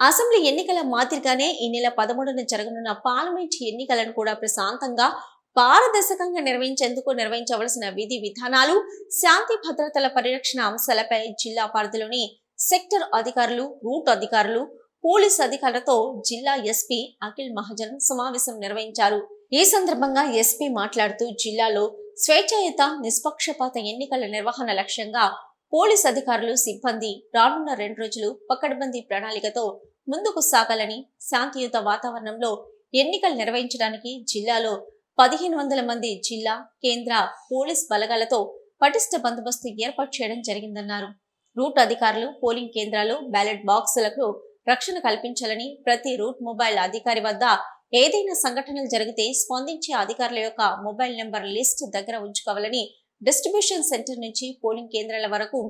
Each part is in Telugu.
అసెంబ్లీ ఎన్నికల మాదిరిగానే ఈ నెల పదమూడున జరగనున్న పార్లమెంట్ ఎన్నికలను కూడా ప్రశాంతంగా పారదర్శకంగా నిర్వహించేందుకు నిర్వహించవలసిన విధి విధానాలు శాంతి భద్రతల పరిరక్షణ అంశాలపై జిల్లా పరిధిలోని సెక్టర్ అధికారులు రూట్ అధికారులు పోలీస్ అధికారులతో జిల్లా ఎస్పీ అఖిల్ మహాజన్ సమావేశం నిర్వహించారు. ఈ సందర్భంగా ఎస్పీ మాట్లాడుతూ జిల్లాలో స్వేచ్ఛాయుత నిష్పక్షపాత ఎన్నికల నిర్వహణ లక్ష్యంగా పోలీస్ అధికారులు సిబ్బంది రానున్న రెండు రోజులు పకడ్బందీ ప్రణాళికతో ముందుకు సాగాలని శాంతియుత వాతావరణంలో ఎన్నికలు నిర్వహించడానికి జిల్లాలో పదిహేను వందల మంది జిల్లా కేంద్ర పోలీస్ బలగాలతో పటిష్ట బందోబస్తు ఏర్పాటు చేయడం జరిగిందన్నారు. రూట్ అధికారులు పోలింగ్ కేంద్రాలు బ్యాలెట్ బాక్సులకు రక్షణ కల్పించాలని ప్రతి రూట్ మొబైల్ అధికారి వద్ద ఏదైనా సంఘటనలు జరిగితే స్పందించే అధికారుల యొక్క మొబైల్ నెంబర్ లిస్ట్ దగ్గర ఉంచుకోవాలని డిస్ట్రిబ్యూషన్ సెంటర్ నుంచి పోలింగ్ కేంద్రాల వరకు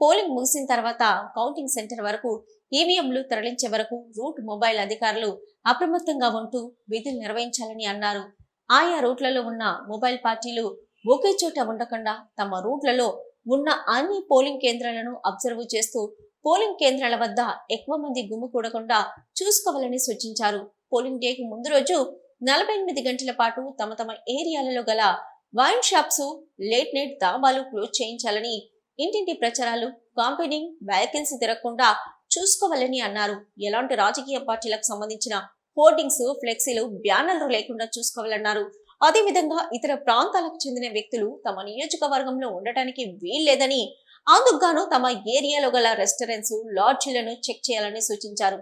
పోలింగ్ ముగిసిన తర్వాత కౌంటింగ్ సెంటర్ వరకు ఈవీఎంలు తరలించే వరకు రూట్ మొబైల్ అధికారులు అప్రమత్తంగా ఉంటూ విధులు నిర్వహించాలని అన్నారు. ఆయా రూట్లలో ఉన్న మొబైల్ పార్టీలు ఒకే చోట ఉండకుండా తమ రూట్లలో ఉన్న అన్ని పోలింగ్ కేంద్రాలను అబ్జర్వ్ చేస్తూ పోలింగ్ కేంద్రాల వద్ద ఎక్కువ మంది గుమ్మికూడకుండా చూసుకోవాలని సూచించారు. పోలింగ్ డేకి ముందు రోజు నలభై ఎనిమిది గంటల పాటు తమ తమ ఏరియాలలో గల వైన్ షాప్స్ లేట్ నైట్ దాబాలు క్లోజ్ చేయించాలని ఇంటింటి ప్రచారాలు కాంపెనింగ్ వెహికల్స్ తిరగకుండా చూసుకోవాలని అన్నారు. ఎలాంటి రాజకీయ పార్టీలకు సంబంధించిన హోర్డింగ్స్ ఫ్లెక్సీలు బ్యానర్లు లేకుండా చూసుకోవాలన్నారు. అదేవిధంగా ఇతర ప్రాంతాలకు చెందిన వ్యక్తులు తమ నియోజకవర్గంలో ఉండటానికి వీల్లేదని అందుకుగాను తమ ఏరియాలో గల రెస్టారెంట్స్ లాడ్జీలను చెక్ చేయాలని సూచించారు.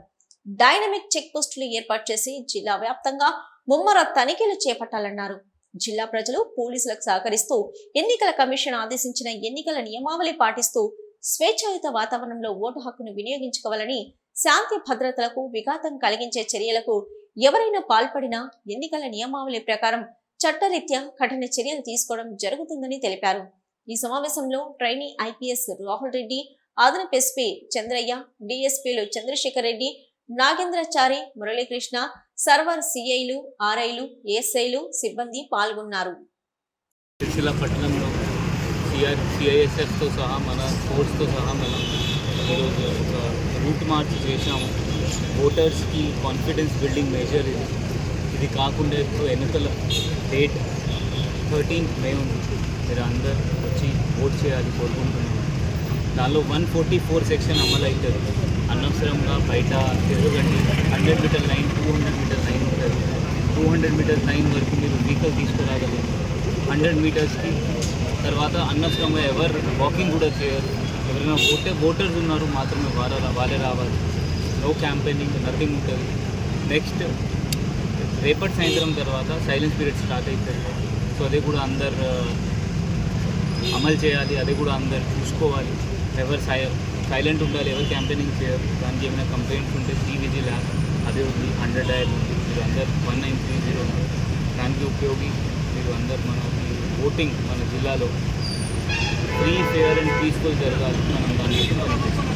డైనమిక్ చెక్ పోస్టులు ఏర్పాటు చేసి జిల్లా వ్యాప్తంగా ముమ్మర తనిఖీలు చేపట్టాలన్నారు. జిల్లా ప్రజలు పోలీసులకు సహకరిస్తూ ఎన్నికల కమిషన్ ఆదేశించిన ఎన్నికల నియమావళి పాటిస్తూ స్వేచ్ఛాయుత వాతావరణంలో ఓటు హక్కును వినియోగించుకోవాలని శాంతి భద్రతలకు విఘాతం కలిగించే చర్యలకు ఎవరైనా పాల్పడినా ఎన్నికల నియమావళి ప్రకారం చట్టరీత్యా కఠిన చర్యలు తీసుకోవడం జరుగుతుందని తెలిపారు. ఈ సమావేశంలో ట్రైనీ ఐపీఎస్ రాహుల్ రెడ్డి అదనపు ఎస్పీ చంద్రయ్య డిఎస్పీలు చంద్రశేఖర్ రెడ్డి నాగేంద్రచారి మురళీకృష్ణ సర్వర్ సిఐలు ఆర్ఐలు ఏఎస్ఐలు సిబ్బంది పాల్గొన్నారు. సిరిసిల్ల పట్టణంలో సిఆర్ సిఐఎస్ఎఫ్తో సహా మన ఫోర్స్తో సహా మనం ఈరోజు ఒక రూట్ మార్చ్ చేశాము. ఓటర్స్కి కాన్ఫిడెన్స్ బిల్డింగ్ మెజర్ ఇది. ఇది కాకుండా ఇప్పుడు ఎన్నికల డేట్ థర్టీన్త్ మే ఉంది. మీరు అందరు వచ్చి ఓట్ చేయాలి కోరుకుంటున్నాను. దానిలో వన్ ఫోర్టీ ఫోర్ సెక్షన్ అమలు అవుతుంది అనవసరంగా బయట తిరగండి. Hundred meter line two hundred meter line ఉంటుంది. టూ హండ్రెడ్ మీటర్ లైన్ వరకు మీరు వెహికల్ తీసుకురాగలరు. హండ్రెడ్ మీటర్స్కి తర్వాత అనవసరంగా ఎవరు వాకింగ్ కూడా చేయరు. ఎవరైనా ఓటే ఓటర్స్ ఉన్నారు మాత్రమే వారే వాళ్ళే రావాలి. నో క్యాంపెయినింగ్ నథింగ్ ఉంటుంది. నెక్స్ట్ రేపటి సాయంత్రం తర్వాత సైలెన్స్ పీరియడ్ స్టార్ట్ అవుతుంది. సో అది కూడా అందరు అమలు చేయాలి. అది కూడా అందరు చూసుకోవాలి. ఎవరు సై సైలెంట్ ఉండాలి ఎవరు క్యాంపెయినింగ్ చేయరు. దానికి ఏమైనా కంప్లైంట్స్ ఉంటే సి విజిల్ యాప్ అదే ఉంది హండ్రెడ్ డయల్ ఉంది. మీరు అందరు వన్ నైన్ త్రీ జీరో దానికి ఉపయోగి మీరు అందరు మన ఓటింగ్ మన జిల్లాలో ఫ్రీ ఫేర్ అండ్ పీస్ఫుల్ జరగాలి. మనం దాన్ని పనిచేస్తాం